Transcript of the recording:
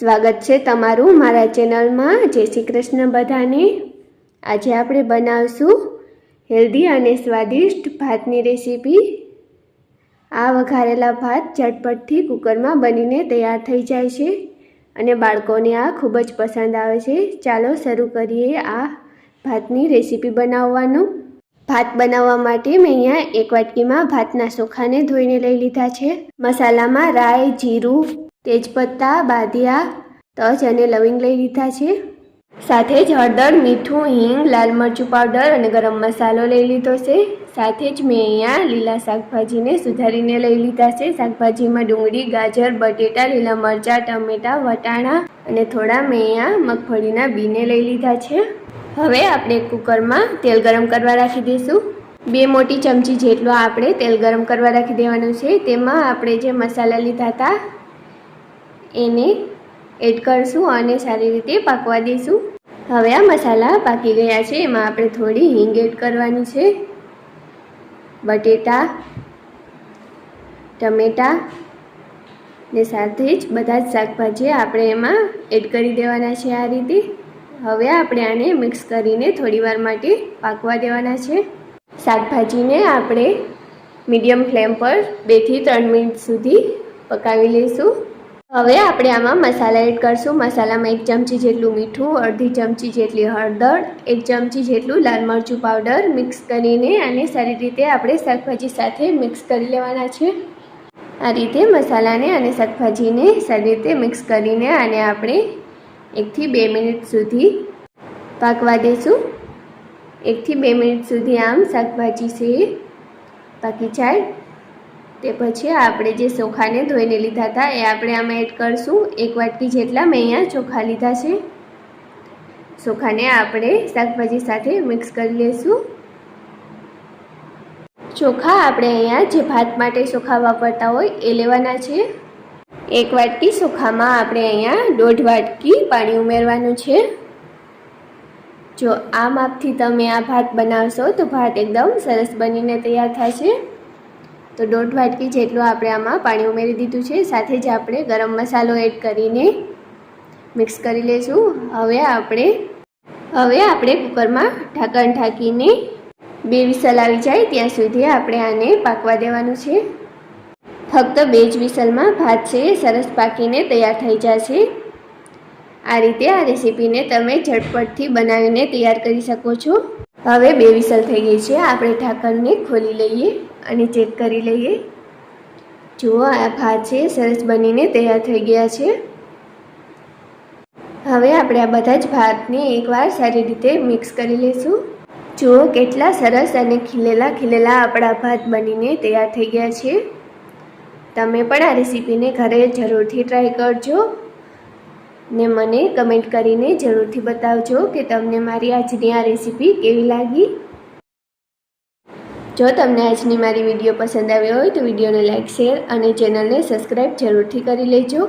સ્વાગત છે તમારું મારા ચેનલમાં. જય શ્રી કૃષ્ણ બધાને. આજે આપણે બનાવશું હેલ્ધી અને સ્વાદિષ્ટ ભાતની રેસીપી. આ વઘારેલા ભાત ઝટપટથી કુકરમાં બનીને તૈયાર થઈ જાય છે અને બાળકોને આ ખૂબ જ પસંદ આવે છે. ચાલો શરૂ કરીએ આ ભાતની રેસીપી બનાવવાનું. ભાત બનાવવા માટે મેં અહીંયા એક વાટકીમાં ભાતના ચોખાને ધોઈને લઈ લીધા છે. મસાલામાં રાઈ, જીરું તેજપત્તા, બાદિયા, તજ અને લવિંગ લઈ લીધા છે. સાથે જ હળદર, મીઠું, હિંગ, લાલ મરચું પાવડર અને ગરમ મસાલો લઈ લીધો છે. સાથે જ મેં અહીંયા લીલા શાકભાજીને સુધારીને લઈ લીધા છે. શાકભાજીમાં ડુંગળી, ગાજર, બટેટા, લીલા મરચાં, ટમેટાં, વટાણા અને થોડા મેં અહીંયા મગફળીના બીને લઈ લીધા છે. હવે આપણે કુકરમાં તેલ ગરમ કરવા રાખી દઈશું. બે મોટી ચમચી જેટલો આપણે તેલ ગરમ કરવા રાખી દેવાનું છે. તેમાં આપણે જે મસાલા લીધા હતા એને એડ કરશું અને સારી રીતે પાકવા દઈશું. હવે આ મસાલા પાકી ગયા છે, એમાં આપણે થોડી હિંગ એડ કરવાની છે. બટેટા, ટમેટા ને સાથે જ બધા જ શાકભાજી આપણે એમાં એડ કરી દેવાના છે આ રીતે. હવે આપણે આને મિક્સ કરીને થોડીવાર માટે પાકવા દેવાના છે. શાકભાજીને આપણે મીડિયમ ફ્લેમ પર બેથી ત્રણ મિનિટ સુધી પકાવી લઈશું. હવે આપણે આમાં મસાલા એડ કરશું. મસાલામાં એક ચમચી જેટલું મીઠું, અડધી ચમચી જેટલી હળદર, એક ચમચી જેટલું લાલ મરચું પાવડર મિક્સ કરીને આને સારી રીતે આપણે શાકભાજી સાથે મિક્સ કરી લેવાના છે. આ રીતે મસાલાને અને શાકભાજીને સારી રીતે મિક્સ કરીને આને આપણે એકથી બે મિનિટ સુધી પાકવા દઈશું એકથી બે મિનિટ સુધી આમ શાકભાજી છે પાકી જાય. તે પછી આપણે જે ચોખાને ધોઈને લીધા હતા એ આપણે આમાં એડ કરશું. એક વાટકી જેટલા મેં અહીંયા ચોખા લીધા છે. ચોખાને આપણે શાકભાજી સાથે મિક્સ કરી લઈશું ચોખા આપણે અહીંયા જે ભાત માટે ચોખા વાપરતા હોય એ લેવાના છે. એક વાટકી ચોખામાં આપણે અહીંયા દોઢ વાટકી પાણી ઉમેરવાનું છે. જો આ માપથી તમે આ ભાત બનાવશો તો ભાત એકદમ સરસ બનીને તૈયાર થશે. તો દોઢ વાટકી જેટલું આપણે આમાં પાણી ઉમેરી દીધું છે, સાથે જ આપણે ગરમ મસાલો એડ કરીને મિક્સ કરી લઈશું હવે આપણે હવે આપણે કુકરમાં ઢાંકણ ઢાંકીને બે વિસલ આવી જાય ત્યાં સુધી આપણે આને પાકવા દેવાનું છે. ફક્ત બે જ વિસલમાં ભાત છે, સરસ પાકીને તૈયાર થઈ જશે. આ રીતે આ રેસીપીને તમે ઝટપટથી બનાવીને તૈયાર કરી શકો છો. હવે બે વિસલ થઈ ગઈ છે, આપણે ઢાંકણને ખોલી લઈએ. અને ચેક કરી લઈએ. જુઓ, આ ભાત છે, સરસ બનીને તૈયાર થઈ ગયા છે. હવે આપણે આ બધા જ ભાતને એકવાર સારી રીતે મિક્સ કરી લઈશું. જુઓ, કેટલા સરસ અને ખીલેલા ખીલેલા આપણા ભાત બનીને તૈયાર થઈ ગયા છે. તમે પણ આ રેસીપીને ઘરે જરૂરથી ટ્રાય કરજો ને મને કમેન્ટ કરીને જરૂરથી બતાવજો કે તમને મારી આજની આ રેસીપી કેવી લાગી. જો તમને આજની મારી વીડિયો પસંદ આવ્યો હોય તો વિડીયોને લાઇક શેર અને ચેનલને સબસ્ક્રાઈબ જરૂરથી કરી લેજો.